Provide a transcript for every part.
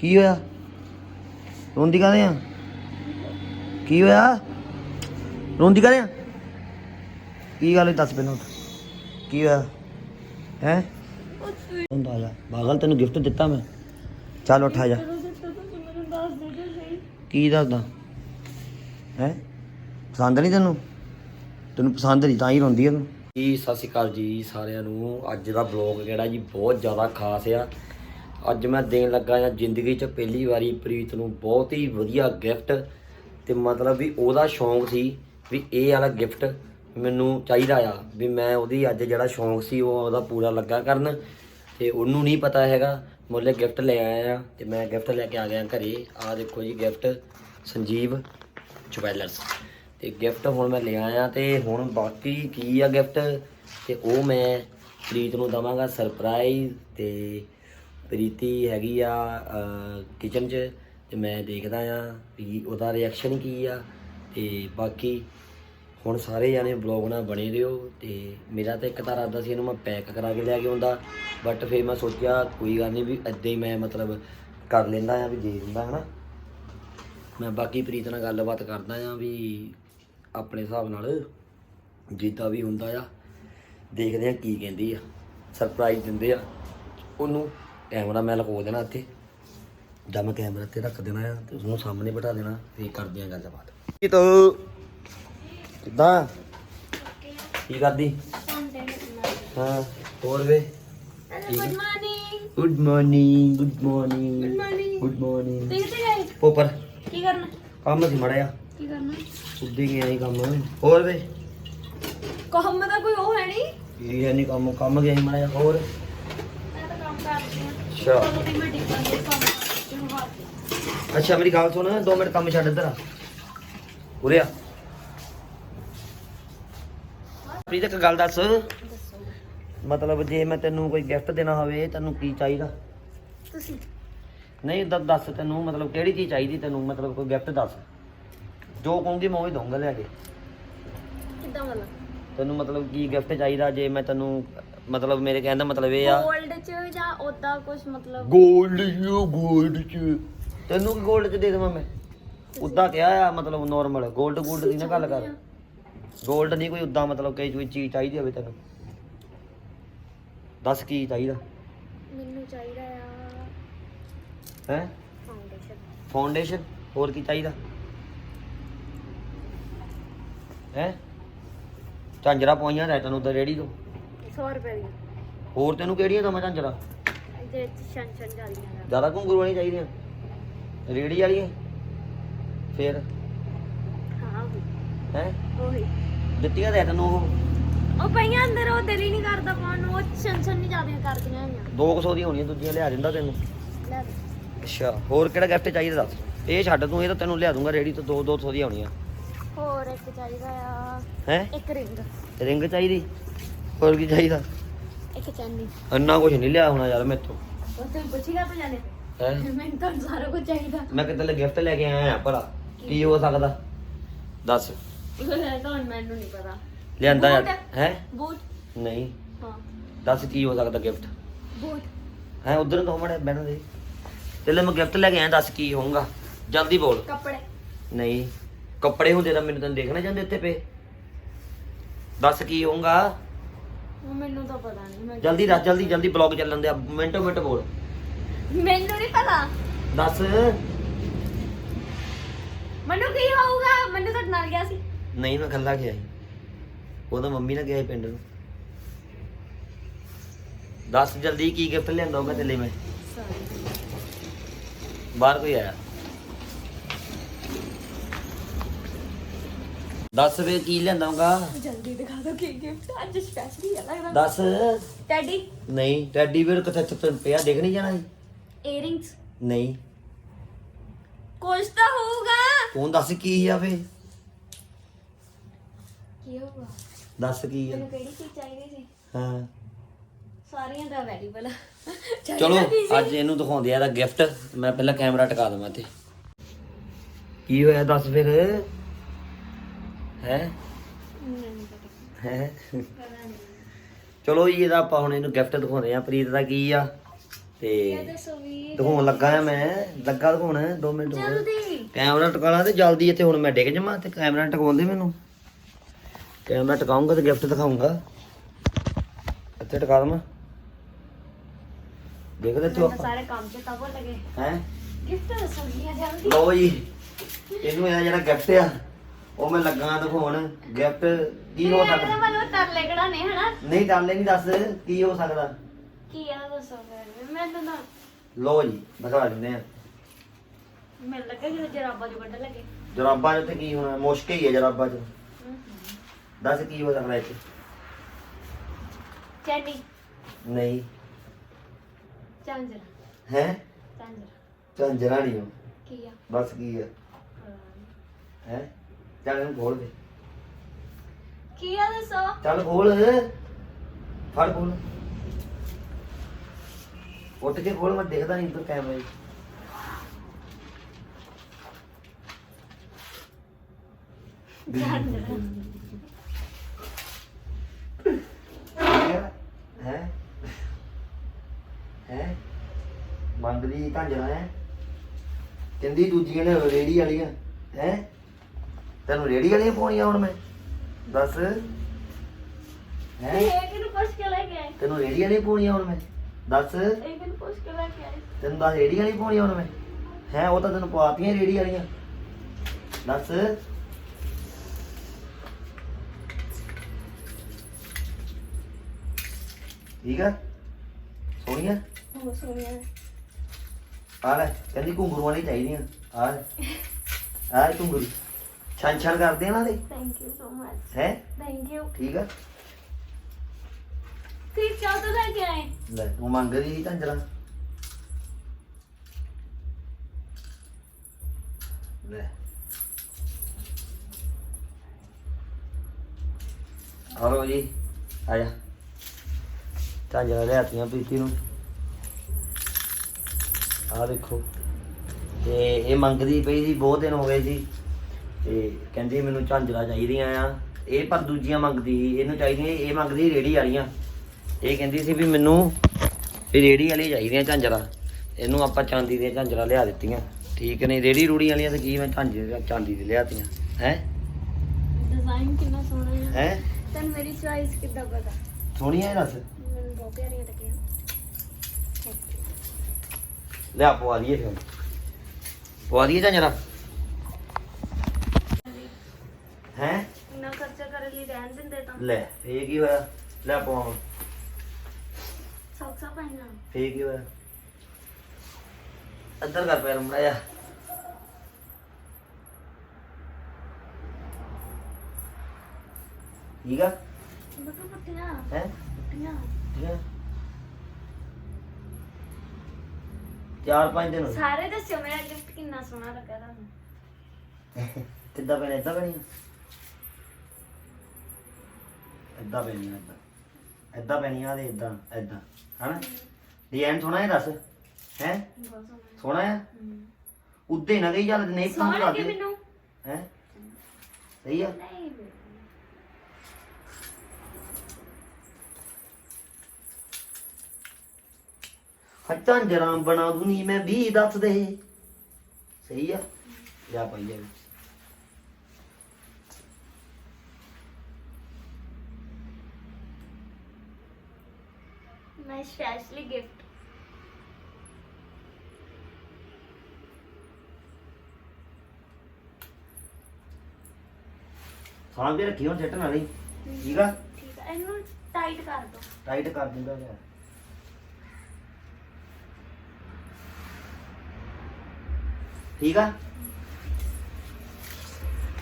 ਕੀ ਹੋਇਆ? ਰੋਂਦੀ ਕਾਹਦੇ ਆ? ਕੀ ਹੋਇਆ? ਰੋਂਦੀ ਕਾਹਦੇ ਆ? ਕੀ ਗੱਲ ਹੋਈ ਦੱਸ ਪਹਿਲਾਂ ਕੀ ਹੋਇਆ? ਹੈ? ਹੁੰਦਾ ਜਾ। ਪਾਗਲ, ਤੈਨੂੰ ਗਿਫਟ ਦਿੱਤਾ ਮੈਂ। ਚੱਲ ਉੱਠ ਆ ਜਾ। ਕੀ ਦੱਸਦਾ? ਹੈ? ਪਸੰਦ ਨਹੀਂ ਤੈਨੂੰ? ਤੈਨੂੰ ਪਸੰਦ ਨਹੀਂ, ਤਾਂ ਹੀ ਰੋਂਦੀ ਆ ਤੂੰ। ਜੀ, ਸਤਿ ਸ਼੍ਰੀ ਅਕਾਲ ਜੀ ਸਾਰਿਆਂ ਨੂੰ। ਅੱਜ ਦਾ ਬਲੌਗ ਜਿਹੜਾ ਜੀ ਬਹੁਤ ਜ਼ਿਆਦਾ ਖਾਸ ਆ। ਅੱਜ ਮੈਂ ਦੇਣ ਲੱਗਾ ਆ ਜ਼ਿੰਦਗੀ 'ਚ ਪਹਿਲੀ ਵਾਰੀ ਪ੍ਰੀਤ ਨੂੰ ਬਹੁਤ ਹੀ ਵਧੀਆ ਗਿਫਟ ਤੇ ਮਤਲਬ ਵੀ ਉਹਦਾ ਸ਼ੌਂਕ ਸੀ ਵੀ ਇਹ ਵਾਲਾ ਗਿਫਟ ਮੈਨੂੰ ਚਾਹੀਦਾ ਆ, ਵੀ ਮੈਂ ਉਹਦੀ ਅੱਜ ਜਿਹੜਾ ਸ਼ੌਂਕ ਸੀ ਉਹ ਉਹਦਾ ਪੂਰਾ ਲੱਗਾ ਕਰਨ ਤੇ ਉਹਨੂੰ ਨਹੀਂ ਪਤਾ ਹੈਗਾ। ਮੁੱਲੇ ਗਿਫਟ ਲੈ ਆਇਆ ਆ ਤੇ ਮੈਂ ਗਿਫਟ ਲੈ ਕੇ ਆ ਗਿਆ ਘਰੇ। ਆ ਦੇਖੋ ਜੀ ਗਿਫਟ ਸੰਜੀਵ ਜਵੈਲਰਸ। ਤੇ ਗਿਫਟ ਹੁਣ ਮੈਂ ਲੈ ਆਇਆ ਤੇ ਹੁਣ ਬਾਕੀ ਕੀ ਆ ਗਿਫਟ ਤੇ ਉਹ ਮੈਂ ਪ੍ਰੀਤ ਨੂੰ ਦਵਾਂਗਾ ਸਰਪ੍ਰਾਈਜ਼ ਤੇ ਪ੍ਰੀਤੀ ਹੈਗੀ ਆ ਕਿਚਨ 'ਚ ਤੇ ਮੈਂ ਦੇਖਦਾ ਆ ਵੀ ਉਹਦਾ ਰਿਐਕਸ਼ਨ ਕੀ ਆ ਤੇ ਬਾਕੀ ਹੁਣ ਸਾਰੇ ਜਾਣੇ ਵਲੌਗ ਨਾਲ ਬਣੇ ਰਹੋ ਤੇ ਮੇਰਾ ਤਾਂ ਇੱਕ ਤਾਂ ਇਰਾਦਾ ਸੀ ਇਹਨੂੰ ਮੈਂ ਪੈਕ ਕਰਾ ਕੇ ਲੈ ਕੇ ਆਉਂਦਾ ਬਟ ਫਿਰ ਮੈਂ ਸੋਚਿਆ ਕੋਈ ਗੱਲ ਨਹੀਂ ਵੀ ਇੱਦਾਂ ਹੀ ਮੈਂ ਮਤਲਬ ਕਰ ਲੈਂਦਾ ਆ ਵੀ ਦੇ ਦਿੰਦਾ, ਹਨਾ। ਮੈਂ ਬਾਕੀ ਪ੍ਰੀਤ ਨਾਲ ਗੱਲਬਾਤ ਕਰਦਾ ਆ ਵੀ ਆਪਣੇ ਹਿਸਾਬ ਨਾਲ ਜਿੱਦਾਂ ਵੀ ਹੁੰਦਾ ਆ, ਦੇਖਦੇ ਆ ਕੀ ਕਹਿੰਦੀ ਆ ਸਰਪ੍ਰਾਈਜ਼ ਦਿੰਦੇ ਆ। ਉਹਨੂੰ ਕੈਮਰਾ ਮੈਂ ਲਗੋ ਦੇਣਾ ਇੱਥੇ। ਜਦ ਮੈਂ ਕੈਮਰਾ ਤੇ ਰੱਖ ਦੇਣਾ ਆ ਤੇ ਉਸਨੂੰ ਸਾਹਮਣੇ ਬਿਠਾ ਦੇਣਾ ਫੇਰ ਕਰਦੇ ਆ ਗੱਲਬਾਤ। ਕੀ ਤੋ? ਕਿੱਦਾਂ? ਕੀ ਕਰਦੀ? ਹਾਂ ਹੋਰ ਵੇ? Good morning good morning good morning good morning good morning ਤੇ ਕਿੱਥੇ ਗਏ ਪੋਪਰ ਕੀ ਕਰਨਾ? ਕੰਮ ਸੀ ਮੜਿਆ ਕੀ ਕਰਨਾ? ਉੱਦੇ ਗਿਆ ਹੀ ਕੰਮ। ਹੋਰ ਵੇ? ਕੰਮ ਦਾ ਕੋਈ ਉਹ ਹੈ ਨਹੀਂ। ਇਹ ਨਹੀਂ ਕੰਮ? ਕੰਮ ਗਿਆ ਹੀ ਮੜਿਆ ਹੋਰ? ਤਾਂ ਅੱਛਾ ਮੇਰੀ ਗੱਲ ਸੁਣ 2 ਮਿੰਟ ਕੰਮ ਛੱਡ ਇੱਧਰ ਆ। ਉਰੇ ਆ। ਪ੍ਰੀਤ ਇੱਕ ਗੱਲ ਦੱਸ। ਦੱਸੋ ਮਤਲਬ ਜੇ ਮੈਂ ਤੈਨੂੰ ਕੋਈ ਗਿਫਟ ਦੇਣਾ ਹੋਵੇ ਤੈਨੂੰ ਕੀ ਚਾਹੀਦਾ? ਤੁਸੀਂ। ਨਹੀਂ ਦ- ਦੱਸ ਤੈਨੂੰ ਮਤਲਬ ਕਿਹੜੀ ਚੀਜ਼ ਚਾਹੀਦੀ ਤੈਨੂੰ? ਮਤਲਬ ਕੋਈ ਗਿਫਟ ਦੱਸ। ਜੋ ਕਹੂੰਗੀ ਮੈਂ ਉਹ ਹੀ ਦਊਂਗਾ ਲਿਆ ਕੇ। ਕਿੱਦਾਂ ਵਾਲਾ? ਤੈਨੂੰ ਮਤਲਬ ਕੀ ਗਿਫਟ ਚਾਹੀਦਾ ਜੇ ਮੈਂ ਤੈਨੂੰ ਮਤਲਬ ਮੇਰੇ ਕਹਿਣ ਦਾ ਮਤਲਬ ਇਹ ਆ। ਗੋਲਡ ਚ ਜਾਂ ਉਦਾਂ ਕੁਝ ਮਤਲਬ? ਗੋਲਡ ਯੂ ਗੋਲਡ ਚ। ਤੈਨੂੰ ਕੀ ਗੋਲਡ ਚ ਦੇ ਦੇਵਾਂ ਮੈਂ? ਉਦਾਂ ਕਿਹਾ ਆ ਮਤਲਬ ਨਾਰਮਲ ਗੋਲਡ ਗੋਲਡ ਦੀ ਨਾ ਗੱਲ ਕਰ। ਗੋਲਡ ਨਹੀਂ ਕੋਈ ਉਦਾਂ ਮਤਲਬ ਕਿ ਕੋਈ ਚੀਜ਼ ਚਾਹੀਦੀ ਹੋਵੇ ਤੈਨੂੰ। ਦੱਸ ਕੀ ਚਾਹੀਦਾ? ਮੈਨੂੰ ਚਾਹੀਦਾ ਆ। ਹੈ? ਫਾਊਂਡੇਸ਼ਨ ਫਾਊਂਡੇਸ਼ਨ ਹੋਰ ਕੀ ਚਾਹੀਦਾ? ਹੈ? ਝਾਂਜਰਾ ਪਾਈਆਂ ਰਹਿ ਤੈਨੂੰ ਉਧਰ ਰੇੜੀ ਤੋਂ। 100 ਰੁਪਏ ਦੀ। ਹੋਰ ਤੈਨੂੰ ਕਿਹੜੀਆਂ ਦਵਾਂ ਝਾਂਜਰਾ? ਇਹਦੇ ਚ ਛਣ ਛਣ ਜਾਂਦੀਆਂ ਜ਼ਿਆਦਾ ਘੁੰਗਰੂ ਵਾਲੀਆਂ ਚਾਹੀਦੀਆਂ। ਰੇੜੀ ਵਾਲੀਆਂ? ਫੇਰ? ਹਾਂ ਹੈ? ਉਹੀ। ਦਿੱਤੀਆਂ ਰਹਿ ਤੈਨੂੰ ਉਹ। ਉਹ ਪਈਆਂ ਅੰਦਰ ਉਹ ਦਿਲ ਹੀ ਨਹੀਂ ਕਰਦਾ ਪਾਉਣ ਨੂੰ। ਉਹ ਛਣ ਛਣ ਨਹੀਂ ਜਾਂਦੀਆਂ ਕਰਦੀਆਂ ਹੈਗੀਆਂ। 200 ਦੀਆਂ ਹੋਣੀਆਂ ਦੂਜੀਆਂ ਲਿਆ ਦਿੰਦਾ ਤੈਨੂੰ। ਲੈ ਦੇ। ਅੱਛਾ ਹੋਰ ਕਿਹੜਾ ਗਿਫਟ ਚਾਹੀਦਾ ਦੱਸ? ਇਹ ਛੱਡ ਤੂੰ ਇਹ ਤਾਂ ਤੈਨੂੰ ਲਿਆ ਦੂੰਗਾ ਰੇੜੀ ਤੋਂ 2 200 ਦੀਆਂ ਹੋਣੀਆਂ। ਹੋਰ ਇੱਕ ਚਾਹੀਦਾ ਆ। ਹੈ? ਇੱਕ ਰਿੰਗ। ਰਿੰਗ ਚਾਹੀਦੀ? ਹੋਰ ਕੀ ਚਾਹੀਦਾ? ਇੱਕ ਚੈਨੀ ਅੰਨਾ ਕੁਝ ਨਹੀਂ ਲਿਆ ਹੋਣਾ ਯਾਰ ਮੈਥੋਂ ਉਹ ਤੇ ਪੁੱਛੀਗਾ ਤਾਂ ਜਾਣੇ ਹੈ? ਮੈਨੂੰ ਤਾਂ ਸਾਰਾ ਕੁਝ ਚਾਹੀਦਾ। ਮੈਂ ਕਿਤੇ ਗਿਫਟ ਲੈ ਕੇ ਆਇਆ ਆ ਭਲਾ? ਕੀ ਹੋ ਸਕਦਾ? ਦੱਸ। ਤਾਂ ਮੈਨੂੰ ਨਹੀਂ ਪਤਾ। ਲਿਆਂਦਾ ਯਾਰ। ਬੂਟ। ਹੈ? ਬੂਟ? ਨਹੀਂ। ਹਾਂ। ਦੱਸ ਕੀ ਹੋ ਸਕਦਾ ਗਿਫਟ ਬੂਟ। ਹੈ ਉਧਰ ਤੋਂ ਮੜੇ ਬੈਠਾ ਦੇ। ਤੇ ਲੈ ਮੈਂ ਗਿਫਟ ਲੈ ਕੇ ਆਇਆ ਦੱਸ ਕੀ ਹੋਊਗਾ। ਜਲਦੀ ਬੋਲ। ਕੱਪੜੇ। ਨਹੀਂ। ਕੱਪੜੇ ਹੁੰਦੇ ਤਾਂ ਮੈਨੂੰ ਤੈਨੂੰ ਦੇਖਣਾ ਜਾਂਦੇ ਇੱਥੇ ਪਏ। ਦੱਸ ਕੀ ਹੋਊਗਾ? ਉਹ ਮੈਨੂੰ ਤਾਂ ਪਤਾ ਨਹੀਂ ਮੈਂ ਜਲਦੀ ਦੱਸ ਜਲਦੀ ਜਲਦੀ ਬਲੌਗ ਚੱਲਣ ਦੇ ਮਿੰਟੋ ਮਿੰਟ ਬੋਲ। ਮੈਨੂੰ ਨਹੀਂ ਪਤਾ। ਦੱਸ। ਮੈਨੂੰ ਕੀ ਹੋਊਗਾ? ਮੈਨੂੰ ਤਾਂ ਡਰ ਗਿਆ ਸੀ। ਨਹੀਂ ਮੈਂ ਖੱਲਾ ਗਿਆ ਸੀ। ਉਹ ਤਾਂ ਮੰਮੀ ਨਾਲ ਗਿਆ ਸੀ ਪਿੰਡ ਨੂੰ। ਦੱਸ ਜਲਦੀ ਕੀ ਗਿਫਟ ਲਿਆਂਦਾ ਹੋਊਗਾ ਤੇਰੇ ਲਈ ਮੈਂ? ਬਾਹਰ ਕੋਈ ਆਇਆ? ਦੱਸ ਵੇ ਕੀ ਲਿਆਂਦਾ ਹੋਊਗਾ ਜਲਦੀ ਦਿਖਾ ਦਿਓ ਕੀ ਗਿਫਟ ਅੱਜ ਸਪੈਸ਼ਲੀ ਹੈ ਲੱਗਦਾ। ਦੱਸ। ਟੈਡੀ ਨਹੀਂ ਟੈਡੀ ਬੀਅਰ ਕਿੱਥੇ ਕਿੱਥੇ ਪਿਆ ਦੇਖ ਨਹੀਂ ਜਾਣਾ ਸੀ ਏਅਰਿੰਗਸ ਨਹੀਂ। ਕੁਝ ਤਾਂ ਹੋਊਗਾ। ਤੂੰ ਦੱਸ ਕੀ ਆ ਵੇ ਕੀ ਹੋਊਗਾ? ਦੱਸ ਕੀ ਆ? ਮੈਨੂੰ ਕਿਹੜੀ ਚੀਜ਼ ਚਾਹੀਦੀ ਸੀ? ਹਾਂ। ਸਾਰੀਆਂ ਦਾ ਅਵੇਲੇਬਲ ਚਲੋ ਅੱਜ ਇਹਨੂੰ ਦਿਖਾਉਂਦੇ ਆ ਇਹਦਾ ਗਿਫਟ ਮੈਂ ਪਹਿਲਾਂ ਕੈਮਰਾ ਟਿਕਾ ਦਵਾਂ ਇੱਥੇ। ਕੀ ਹੋਇਆ ਦੱਸ ਫਿਰ? ਹੈ? ਹੈ? ਚਲੋ ਜੀ ਇਹਦਾ ਆਪਾਂ ਹੁਣ ਇਹਨੂੰ ਗਿਫਟ ਦਿਖਾਉਂਦੇ ਆ ਪ੍ਰੀਤ ਦਾ ਕੀ ਆ? ਤੇ ਦਿਖਾਉਣ ਲੱਗਾ ਆ ਮੈਂ। ਲੱਗਾ ਦਿਖਾਉਣ 2 ਮਿੰਟ ਹੋ ਗਏ ਕੈਮਰਾ ਟਿਕਾਣਾ ਤੇ ਜਲਦੀ ਇੱਥੇ ਹੁਣ ਮੈਂ ਡਿੱਗ ਜਾਵਾਂ ਤੇ ਕੈਮਰਾ ਟਿਕਾਉਂਦੇ ਮੈਨੂੰ। ਕੈਮਰਾ ਟਿਕਾਉਂਗਾ ਤੇ ਗਿਫਟ ਦਿਖਾਉਂਗਾ ਇੱਥੇ ਟਿਕਾ ਦਵਾਂ। ਦੇਖਦੇ ਤੂੰ ਸਾਰੇ ਕੰਮ ਚ ਤਾਂ ਭੁੱਲ ਗਏ ਹੈ? ਗਿਫਟ ਦੱਸੋ ਵੀ ਆ ਜਲਦੀ। ਲਓ ਜੀ। ਇਹਨੂੰ ਇਹ ਜਿਹੜਾ ਗਿਫਟ ਆ ਉਹ ਮੈਂ ਲੱਗਾ ਦਿਖਾਉਣ ਗਿਫਟ ਕੀ ਹੋ ਸਕਦਾ? ਮੈਨੂੰ ਤਰਲੇ ਕਢਾਣੇ ਹਨਾ? ਨਹੀਂ ਡਾਲੇ ਨਹੀਂ ਦੱਸ ਕੀ ਹੋ ਸਕਦਾ? ਕੀ ਆ ਦੱਸੋ ਫਿਰ ਮੈਂ ਤਾਂ ਨਾ ਲਓ ਜੀ ਦਿਖਾ ਦਿੰਦੇ ਆ। ਮੈਨੂੰ ਲੱਗਾ ਕਿ ਜਰਾਬਾ ਜੋ ਕੱਢ ਲੱਗੇ। ਜਰਾਬਾਂ 'ਚ ਤੇ ਕੀ ਹੋਣਾ? ਮੁਸ਼ਕ ਹੀ ਹੈ ਜਰਾਬਾਂ 'ਚ। ਦੱਸ ਕੀ ਹੋ ਸਕਦਾ ਇੱਥੇ? ਚੈਨੀ। ਨਹੀਂ। ਚਾਂਜਰ ਹੈ? ਚਾਂਜਰ ਝਾਂਜਰਾ ਨਹੀਂ ਹੋ ਕੀ ਆ? ਬਸ ਕੀ ਹੈ। ਹੈ? ਚੱਲ ਇਹਨੂੰ ਖੋਲ ਦੇ। ਕੀ ਆ ਦੱਸੋ? ਚੱਲ ਖੋਲ। ਫੜ ਖੋਲ। ਉੱਠ ਕੇ ਖੋਲ ਮੈਂ ਦੇਖਦਾ ਨਹੀਂ ਤੂੰ ਕੈਮਰੇ 'ਚ ਹੈ? ਹੈ? ਮੰਗਦੀ ਝਾਂਜਰਾ ਹੈ? ਕਹਿੰਦੀ ਦੂਜੀਆਂ ਨੇ ਰੇੜੀ ਵਾਲੀਆਂ। ਹੈ? ਤੈਨੂੰ ਰੇੜੀ ਵਾਲੀਆਂ ਪਾਉਣੀਆਂ ਹੁਣ ਮੈਂ? ਦੱਸ। ਹੈ? ਇਹ ਕਿਨੂੰ ਪੁੱਛ ਕੇ ਲੈ ਕੇ ਆਏ? ਤੈਨੂੰ ਰੇੜੀ ਵਾਲੀਆਂ ਪਾਉਣੀਆਂ ਹੁਣ ਮੈਂ? ਦੱਸ। ਇਹ ਕਿਨੂੰ ਪੁੱਛ ਕੇ ਲੈ ਕੇ ਆਏ? ਤੈਨੂੰ ਦੱਸ ਰੇੜੀ ਵਾਲੀ ਪਾਉਣੀਆਂ ਹੁਣ ਮੈਂ? ਹੈ ਉਹ ਤਾਂ ਤੈਨੂੰ ਪਵਾਤੀਆਂ ਰੇੜੀ ਵਾਲੀਆਂ। ਦੱਸ। ਠੀਕ ਆ? ਸੋਹਣੀਆਂ? ਬਹੁਤ ਸੋਹਣੀਆਂ। ਆ ਲੈ ਕਹਿੰਦੀ ਘੁੰਗਰੂ ਵਾਲੀ ਚਾਹੀਦੀਆਂ। ਆ ਘੁੰਗਰੂ। ਛਣ ਛਣ ਕਰਦੇ ਆ ਨਾ ਦੇ ਥੈਂਕ ਯੂ ਸੋ ਮਚ ਹੈ? ਥੈਂਕ ਯੂ ਠੀਕ ਆ। ਠੀਕ ਕਿਉਂ ਤੋਂ ਲੈ ਕੇ ਆਏ। ਲੈ ਤੂੰ ਮੰਗਦੀ ਸੀ ਝੰਜਰਾ। ਲੈ। ਆਰੋ ਜੀ ਆ ਜਾ। ਝਾਂਜਰਾ ਲਿਆਤੀਆਂ ਪ੍ਰੀਤੀ ਨੂੰ। ਆ ਦੇਖੋ। ਤੇ ਇਹ ਮੰਗਦੀ ਪਈ ਸੀ ਬਹੁਤ ਦਿਨ ਹੋ ਗਏ ਸੀ ਤੇ ਕਹਿੰਦੀ ਮੈਨੂੰ ਝਾਂਜਰਾ ਚਾਹੀਦੀਆਂ ਆ। ਇਹ ਪਰ ਦੂਜੀਆਂ ਮੰਗਦੀ ਸੀ ਇਹਨੂੰ ਚਾਹੀਦੀਆਂ ਇਹ ਮੰਗਦੀ ਰੇੜੀ ਵਾਲੀਆਂ। ਇਹ ਕਹਿੰਦੀ ਸੀ ਵੀ ਮੈਨੂੰ ਇਹ ਰੇੜੀ ਵਾਲੀ ਚਾਹੀਦੀਆਂ ਝਾਂਜਰਾ। ਇਹਨੂੰ ਆਪਾਂ ਚਾਂਦੀ ਦੀਆਂ ਝਾਂਜਰਾ ਲਿਆ ਦਿੱਤੀਆਂ। ਠੀਕ ਨੇ ਰੇੜੀ ਰੂੜੀ ਵਾਲੀਆਂ ਤੇ ਕੀ ਮੈਂ ਝਾਂਜੇ ਚਾਂਦੀ ਦੀ ਲਿਆਤੀਆਂ। ਹੈ? ਡਿਜ਼ਾਈਨ ਕਿੰਨਾ ਸੋਹਣਾ ਹੈ ਹੈ? ਤੈਨੂੰ ਮੇਰੀ ਚੁਆਇਸ ਕਿੱਦਾਂ ਪਤਾ? ਸੋਹਣੀਆਂ ਇਹ ਦੱਸ। ਮੈਨੂੰ ਬਹੁਤ ਪਿਆਰੀਆਂ ਲੱਗੀਆਂ। ਲਿਆ ਪਵਾ ਦਈਏ ਫਿਰ। ਪਵਾ ਦਈਏ ਝਾਂਜਰਾ ਹੈ ਇੰਨਾ ਲਈ ਰਹਿਣ ਦਿੰਦੇ ਤਾਂ। ਲੈ ਇਹ ਕੀ ਹੋਇਆ? ਲੈ ਪਵਾਵਾਂ ਸੌਕਸਾ ਪਾਈਆਂ ਫੇਰ ਕੀ ਹੋਇਆ? ਅੰਦਰ ਕਰ ਪੈਰ ਮੜਾਇਆ ਠੀਕ ਆ? ਬੱਕਾ ਪੱਟੀਆਂ ਹੈ? ਪੱਟੀਆਂ ਠੀਕ ਆ। ਚਾਰ ਪੰਜ ਦਿਨ ਹੋ ਗਏ। ਸਾਰੇ ਦੱਸਿਓ ਮੇਰਾ ਗਿਫਟ ਕਿੰਨਾ ਸੋਹਣਾ ਲੱਗਾ ਤੁਹਾਨੂੰ। ਕਿੱਦਾਂ ਪੈਣਾ ਏਦਾਂ ਪੈਣੀ ਏਦਾਂ ਪੈਣੀ ਆ ਏਦਾਂ। ਏਦਾਂ ਪੈਣੀ ਆ ਤੇ ਏਦਾਂ ਏਦਾਂ ਹਨਾ? ਡਿਜ਼ਾਈਨ ਸੋਹਣਾ ਹੈ ਦੱਸ? ਹੈ? ਸੋਹਣਾ ਹਮ। ਉੱਤੇ ਨਾ ਗਈ ਚੱਲ ਨਹੀਂ ਪਸੰਦ ਸੋਹਣਾ ਕਰ ਲੱਗੇ ਦੇ। ਮੈਨੂੰ? ਹੈ? ਸਹੀ ਆ। ਨਹੀਂ ਹੱਟਾਂ ਜਰਾਂ ਬਣਾ ਦੂਨੀ ਮੈਂ ਵੀ ਦੱਸ ਦੇ। ਸਹੀ ਆ? ਜਾ ਪਾਈਏ ਮੈਂ ਸਪੈਸ਼ਲੀ ਗਿਫਟ ਸਾਂਭ ਕੇ ਰੱਖੀ ਹੁਣ ਸੱਟ ਨਾ ਲਈ। ਠੀਕ ਆ? ਠੀਕ ਹੈ ਇਹਨੂੰ ਟਾਈਟ ਕਰ ਦੋ। ਟਾਈਟ ਕਰ ਦਿੰਦਾ ਯਾਰ। ਠੀਕ ਆ?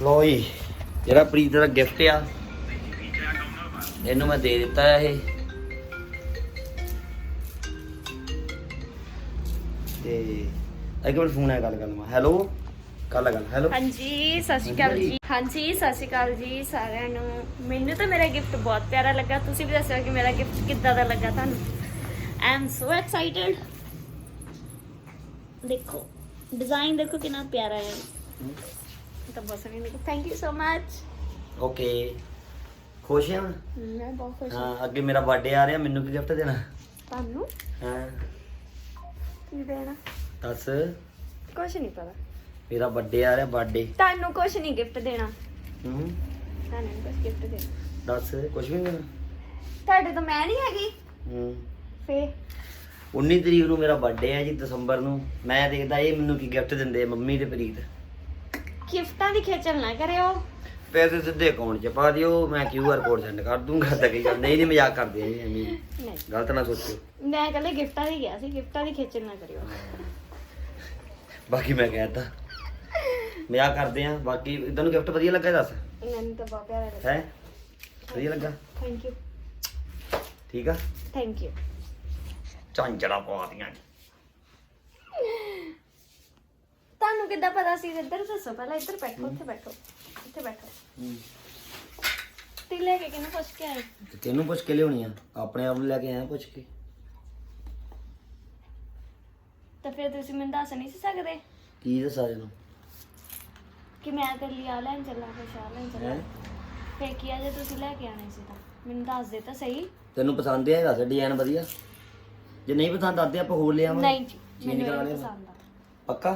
ਲੋ ਜੀ ਜਿਹੜਾ ਪ੍ਰੀਤ ਦਾ ਗਿਫਟ ਆ ਇਹਨੂੰ ਮੈਂ ਦੇ ਦਿੱਤਾ ਆ ਇਹ। ਤੇ ਇੱਕ ਵਾਰ ਫੋਨ ਆਇਆ ਗੱਲ ਕਰ ਲਵਾਂ ਹੈਲੋ? ਕੱਲ ਗੱਲ ਹੈਲੋ? ਹਾਂਜੀ ਸਤਿ ਸ਼੍ਰੀ ਅਕਾਲ ਜੀ। ਹਾਂਜੀ ਸਤਿ ਸ਼੍ਰੀ ਅਕਾਲ ਜੀ ਸਾਰਿਆਂ ਨੂੰ। ਮੈਨੂੰ ਤਾਂ ਮੇਰਾ ਗਿਫਟ ਬਹੁਤ ਪਿਆਰਾ ਲੱਗਾ। ਤੁਸੀਂ ਵੀ ਦੱਸਿਓ ਕਿ ਮੇਰਾ ਗਿਫਟ ਕਿੱਦਾਂ ਦਾ ਲੱਗਾ ਤੁਹਾਨੂੰ? ਆਈ ਐਮ ਸੋ ਐਕਸਾਈਟਡ ਦੇਖੋ ਡਿਜ਼ਾਈਨ ਦੇਖੋ ਕਿੰਨਾ ਪਿਆਰਾ ਹੈ। ਤਾਂ ਬਹੁਤ ਸੋਹਣੀ ਲੱਗੀ। Thank you so much okay ਖੁਸ਼ ਆ ਮੈਂ ਬਹੁਤ ਖੁਸ਼ ਹਾਂ। ਹਾਂ ਅੱਗੇ ਮੇਰਾ ਬਰਥਡੇ ਆ ਰਿਹਾ ਮੈਨੂੰ ਕੀ ਗਿਫਟ ਦੇਣਾ? ਤੁਹਾਨੂੰ? ਹਾਂ। ਕੀ ਦੇਣਾ? ਦੱਸ। ਕੁਛ ਨਹੀਂ ਪਤਾ। ਮੇਰਾ ਬਰਥਡੇ ਆ ਰਿਹਾ ਬਰਥਡੇ ਤੁਹਾਨੂੰ ਕੁਛ ਨਹੀਂ ਗਿਫਟ ਦੇਣਾ। ਹੂੰ। ਤੁਹਾਨੂੰ ਨੀ ਕੁਛ ਗਿਫਟ ਦੇਣਾ। ਦੱਸ ਕੁਝ ਵੀ ਨਹੀਂ ਤੁਹਾਡੇ ਤੋਂ ਮੈਂ ਨਹੀਂ ਹੈਗੀ। ਹੂੰ। ਫੇ 19 ਤਰੀਕ ਨੂੰ ਮੇਰਾ ਬਰਥਡੇ ਹੈ ਜੀ ਦਸੰਬਰ ਨੂੰ। ਮੈਂ ਦੇਖਦਾ ਇਹ ਮੈਨੂੰ ਕੀ ਗਿਫਟ ਦਿੰਦੇ ਆ, ਮੰਮੀ ਤੇ ਪ੍ਰੀਤ। ਗਿਫਟਾਂ ਦੀ ਖੇਚਲ ਨਾ ਕਰਿਓ। ਪੈਸੇ ਸਿੱਧੇ ਅਕਾਊਂਟ 'ਚ ਪਾ ਦਿਓ ਮੈਂ ਕਿਊਆਰ ਕੋਡ ਸੈਂਡ ਕਰ ਦੂੰਗਾ ਤਾਂ ਕੀ ਗੱਲ? ਨਹੀਂ ਨਹੀਂ ਮਜ਼ਾਕ ਕਰਦੇ ਜੀ ਐਵੇਂ ਨਹੀਂ। ਗਲਤ ਨਾ ਸੋਚਿਓ। ਮੈਂ ਕੱਲੇ ਗਿਫਟਾਂ ਦੀ ਗਿਆ ਸੀ ਗਿਫਟਾਂ ਦੀ ਖੇਚਲ ਨਾ ਕਰਿਓ। ਬਾਕੀ ਮੈਂ ਕਹਿਤਾ ਮਜ਼ਾਕ ਕਰਦੇ ਆ ਬਾਕੀ ਤੈਨੂੰ ਗਿਫਟ ਵਧੀਆ ਲੱਗਾ ਦੱਸ? ਮੈਨੂੰ ਤਾਂ ਬਹੁਤ ਪਿਆਰਾ ਲੱਗਾ। ਹੈ? ਵਧੀਆ ਲੱਗਾ? ਥੈਂਕ ਯੂ ਠੀਕ ਆ? ਥੈਂਕ ਯੂ ਚਾਂਚੜਾ ਪਵਾ ਦੀਆਂ ਤੁਹਾਨੂੰ ਕਿੱਦਾਂ ਪਤਾ ਸੀ? ਇੱਧਰ ਦੱਸੋ ਪਹਿਲਾਂ ਇੱਧਰ ਬੈਠੋ ਉੱਥੇ ਬੈਠੋ ਇੱਥੇ ਬੈਠੋ। ਤੇ ਲੈ ਕੇ ਕਿਹਨੂੰ ਪੁੱਛ ਕੇ ਆਏ? ਤੇ ਤੈਨੂੰ ਪੁੱਛ ਕੇ ਲਿਆਉਣੀ ਆ? ਆਪਣੇ ਆਪ ਨੂੰ ਲੈ ਕੇ ਆਇਆ ਪੁੱਛ ਕੇ? ਤਾਂ ਫਿਰ ਤੁਸੀਂ ਮੈਨੂੰ ਦੱਸ ਨਹੀਂ ਸੀ ਸਕਦੇ? ਕੀ ਦੱਸਾਂ ਤੈਨੂੰ ਕਿ ਮੈਂ ਤੇਰੇ ਲਈ ਆ ਲੈਣ ਚੱਲਾਂ ਆ ਲੈਣ ਚੱਲਾਂ। ਹੈ? ਫਿਰ ਕੀ ਆ ਜੇ ਤੁਸੀਂ ਲੈ ਕੇ ਆਣੇ ਸੀ ਤਾਂ। ਮੈਨੂੰ ਦੱਸ ਦੇ ਤਾਂ ਸਹੀ। ਤੈਨੂੰ ਪਸੰਦ ਆਇਆ ਦੱਸ ਡਿਜ਼ਾਈਨ ਵਧੀਆ? ਜੇ ਨਹੀਂ ਪਸੰਦ ਆਦੇ ਆਪਾਂ ਹੋਰ ਲਿਆਵਾਂਗੇ ਨਹੀਂ ਜੀ ਮੈਨੂੰ ਇਹ ਲਿਆ ਪਸੰਦ ਆ। ਪੱਕਾ।